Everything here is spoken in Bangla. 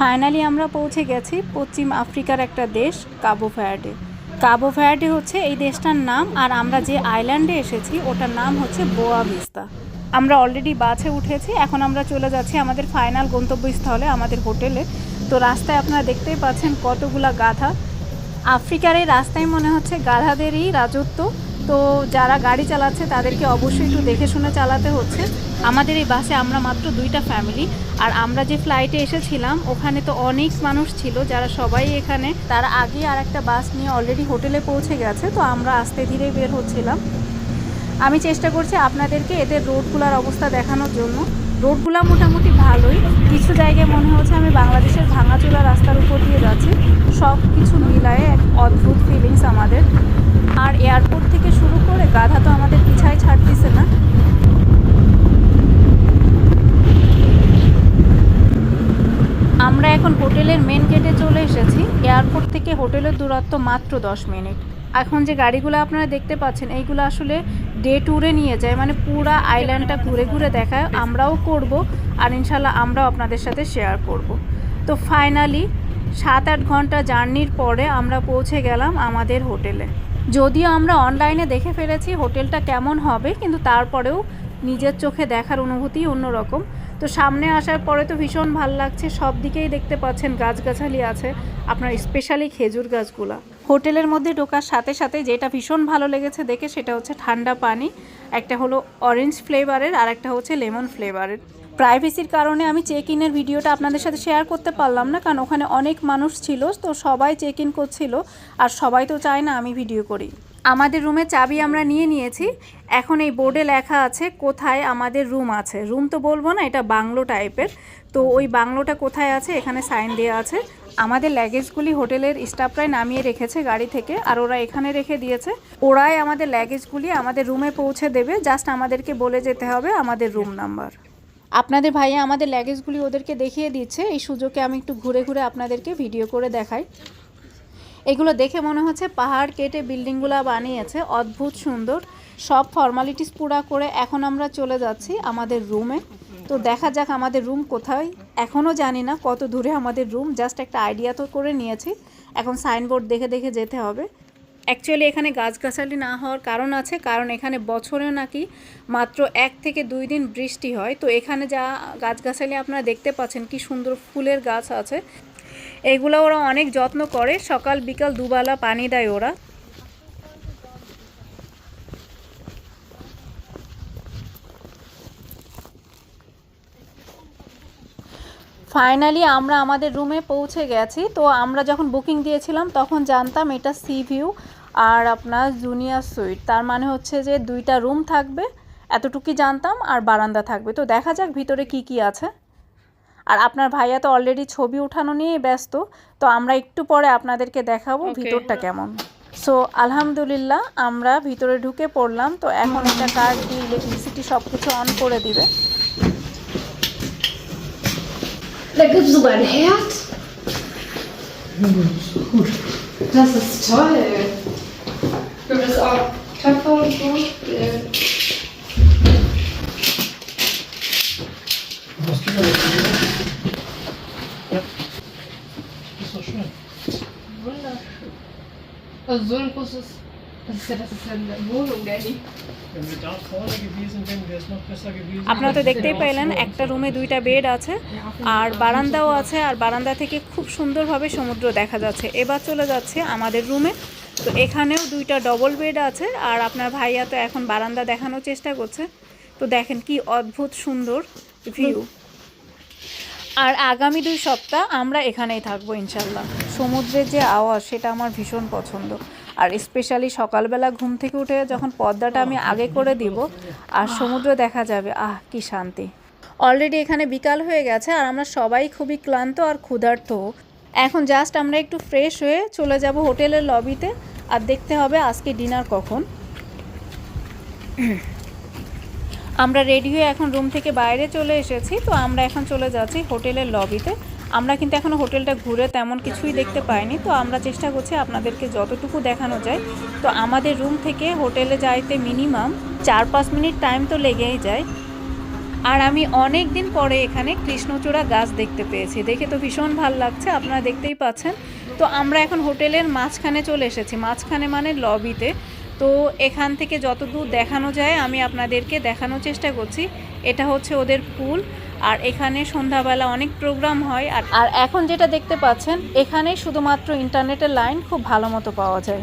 ফাইনালি আমরা পৌঁছে গেছি পশ্চিম আফ্রিকার একটা দেশ, কাবো ভ্যার্ডে। কাবো ভ্যার্ডে হচ্ছে এই দেশটার নাম, আর আমরা যে আইল্যান্ডে এসেছি ওটার নাম হচ্ছে বোয়া ভিস্তা। আমরা অলরেডি বাসে উঠেছি, এখন আমরা চলে যাচ্ছি আমাদের ফাইনাল গন্তব্যস্থলে, আমাদের হোটেলে। তো রাস্তায় আপনারা দেখতেই পাচ্ছেন কতগুলা গাধা। আফ্রিকার এই রাস্তায় মনে হচ্ছে গাধাদেরই রাজত্ব। তো যারা গাড়ি চালাচ্ছে তাদেরকে অবশ্যই একটু দেখে শুনে চালাতে হচ্ছে। আমাদের এই বাসে আমরা মাত্র দুইটা ফ্যামিলি আর আমরা যে ফ্লাইটে এসেছিলাম, ওখানে তো অনেক মানুষ ছিল যারা সবাই এখানে। তারা আগে আর একটা বাস নিয়ে অলরেডি হোটেলে পৌঁছে গেছে, তো আমরা আস্তে ধীরে বের হচ্ছিলাম। আমি চেষ্টা করছি আপনাদেরকে এদের রোডগুলোর অবস্থা দেখানোর জন্য। রোডগুলো মোটামুটি ভালোই। কিছু জায়গায় মনে হচ্ছে আমি বাংলাদেশের ভাঙাচোলা রাস্তার উপর দিয়ে যাচ্ছি। সব কিছু মিলায়ে এক অদ্ভুত ফিলিংস আমাদের আর এয়ারপোর্ট থেকে শুরু করে গাধা তো আমাদের না। আমরা এখন হোটেলের মেন গেটে চলে এসেছি। এয়ারপোর্ট থেকে হোটেলের দূরত্ব মাত্র দশ মিনিট। এখন যে গাড়িগুলো আপনারা দেখতে পাচ্ছেন, এইগুলো আসলে ডে ট্যুরে নিয়ে যায়। মানে পুরা আইল্যান্ডটা ঘুরে ঘুরে দেখায়। আমরাও করব আর ইনশাল্লাহ আমরাও আপনাদের সাথে শেয়ার করব। তো ফাইনালি সাত আট ঘণ্টা জার্নির পরে আমরা পৌঁছে গেলাম আমাদের হোটেলে। যদিও আমরা অনলাইনে দেখে ফেলেছি হোটেলটা কেমন হবে, কিন্তু তারপরেও নিজের চোখে দেখার অনুভূতি অন্যরকম। তো সামনে আসার পরে তো ভীষণ ভালো লাগছে, সব দিকেই দেখতে পাচ্ছেন গাছগাছালি আছে, আপনার স্পেশালি খেজুর গাছগুলা। হোটেলের মধ্যে ঢোকার সাথে সাথে যেটা ভীষণ ভালো লেগেছে দেখে, সেটা হচ্ছে ঠান্ডা পানি, একটা হলো অরেঞ্জ ফ্লেভারের আর একটা হচ্ছে লেমন ফ্লেভারের প্রাইভেসির কারণে আমি চেক ইনের ভিডিওটা আপনাদের সাথে শেয়ার করতে পারলাম না, কারণ ওখানে অনেক মানুষ ছিল, তো সবাই চেক ইন করছিল, আর সবাই তো চায় না আমি ভিডিও করি। আমাদের রুমে চাবি আমরা নিয়ে নিয়েছি, এখন এই বোর্ডে লেখা আছে কোথায় আমাদের রুম আছে। রুম তো বলব না, এটা বাংলো টাইপের তো ওই বাংলোটা কোথায় আছে, এখানে সাইন দেওয়া আছে। আমাদের ল্যাগেজগুলি হোটেলের স্টাফরাই নামিয়ে রেখেছে গাড়ি থেকে, আর ওরা এখানে রেখে দিয়েছে। ওরাই আমাদের ল্যাগেজগুলি আমাদের রুমে পৌঁছে দেবে জাস্ট আমাদেরকে বলে যেতে হবে আমাদের রুম নাম্বার আপনাদের ভাইয়া আমাদের ল্যাগেজগুলি ওদেরকে দেখিয়ে দিচ্ছে। এই সুযোগে আমি একটু ঘুরে ঘুরে আপনাদেরকে ভিডিও করে দেখাই। এগুলো দেখে মনে হচ্ছে পাহাড় কেটে বিল্ডিংগুলো বানিয়েছে, অদ্ভুত সুন্দর। সব ফর্মালিটিস পুরা করে এখন আমরা চলে যাচ্ছি আমাদের রুমে তো দেখা যাক আমাদের রুম কোথায়। এখনও জানি না কত দূরে আমাদের রুম জাস্ট একটা আইডিয়া তো করে নিয়েছি। এখন সাইনবোর্ড দেখে দেখে যেতে হবে। অ্যাকচুয়ালি এখানে গাছগাছালি না হওয়ার কারণ আছে, কারণ এখানে বছরে নাকি মাত্র এক থেকে দুই দিন বৃষ্টি হয়। তো এখানে যা গাছগাছালি আপনারা দেখতে পাচ্ছেন, কি সুন্দর ফুলের গাছ আছে। এগুলো ওরা অনেক যত্ন করে, সকাল, বিকাল দুবেলা পানি দেয় ওরা। ফাইনালি আমরা আমাদের রুমে পৌঁছে গেছি। তো আমরা যখন বুকিং দিয়েছিলাম, তখন জানতাম এটা সি ভিউ আর আপনার জুনিয়র সুইট তার মানে হচ্ছে যে দুইটা রুম থাকবে এতটুকুই জানতাম আর বারান্দা থাকবে। তো দেখা যাক ভিতরে কি কি আছে। আর আপনার ভাইয়া তো অলরেডি ছবি উঠানো নিয়েই ব্যস্ত তো আমরা একটু পরে আপনাদেরকে দেখাবো ভিতরটা কেমন। সো আলহামদুলিল্লাহ আমরা ভিতরে ঢুকে পড়লাম তো এখন একটা কার্ড দিয়ে ইলেকট্রিসিটি সব কিছু অন করে দিবে। Da gibt es sogar ein Herd. Das ist toll. Es auch Töpfe und so? Äh, Was du da Ja. Ist doch schön. Wunderschön. Also so ein großes. Das ist ja, das ist ja eine Wohnung, Danny. Wenn wir da vorne gewesen wären, wäre es noch besser gewesen. আপনারা দেখতেই পেলেন একটা রুমে দুইটা বেড আছে আর বারান্দাও আছে আর বারান্দা থেকে খুব সুন্দরভাবে সমুদ্র দেখা যাচ্ছে এবার চলে যাচ্ছে আমাদের রুমে তো এখানেও দুইটা ডবল বেড আছে আর আপনার ভাইয়া তো এখন বারান্দা দেখানোর চেষ্টা করছে। তো দেখেন কি অদ্ভুত সুন্দর ভিউ আর আগামী দুই সপ্তাহ আমরা এখানেই থাকব ইনশাল্লাহ সমুদ্রের যে আওয়াজ, সেটা আমার ভীষণ পছন্দ। আর স্পেশালি সকালবেলা ঘুম থেকে উঠে যখন পর্দাটা আমি আগে করে দিব, আর সমুদ্র দেখা যাবে, আহ, কি শান্তি। অলরেডি এখানে বিকাল হয়ে গেছে আর আমরা সবাই খুবই ক্লান্ত আর ক্ষুধার্ত। এখন জাস্ট আমরা একটু ফ্রেশ হয়ে চলে যাব হোটেলের লবিতে আর দেখতে হবে আজকে ডিনার কখন। আমরা রেডি হয়ে এখন রুম থেকে বাইরে চলে এসেছি, তো আমরা এখন চলে যাচ্ছি হোটেলের লবিতে। আমরা কিন্তু এখনও হোটেলটা ঘুরে তেমন কিছুই দেখতে পাইনি, তো আমরা চেষ্টা করছি আপনাদেরকে যতটুকু দেখানো যায়। তো আমাদের রুম থেকে হোটেলে যাইতে মিনিমাম চার পাঁচ মিনিট টাইম তো লেগেই যায়। আর আমি অনেক দিন পরে এখানে কৃষ্ণচূড়া গাছ দেখতে পেয়েছি। দেখে তো ভীষণ ভালো লাগছে, আপনারা দেখতেই পাচ্ছেন। তো আমরা এখন হোটেলের মাঝখানে চলে এসেছি, মাঝখানে মানে লবিতে। তো এখান থেকে যত দূর দেখানো যায়, আমি আপনাদেরকে দেখানোর চেষ্টা করছি। এটা হচ্ছে ওদের পুল, আর এখানে সন্ধ্যাবেলা অনেক প্রোগ্রাম হয়, আর আর এখন যেটা দেখতে পাচ্ছেন এখানে শুধুমাত্র ইন্টারনেটের লাইন খুব ভালো মতো পাওয়া যায়।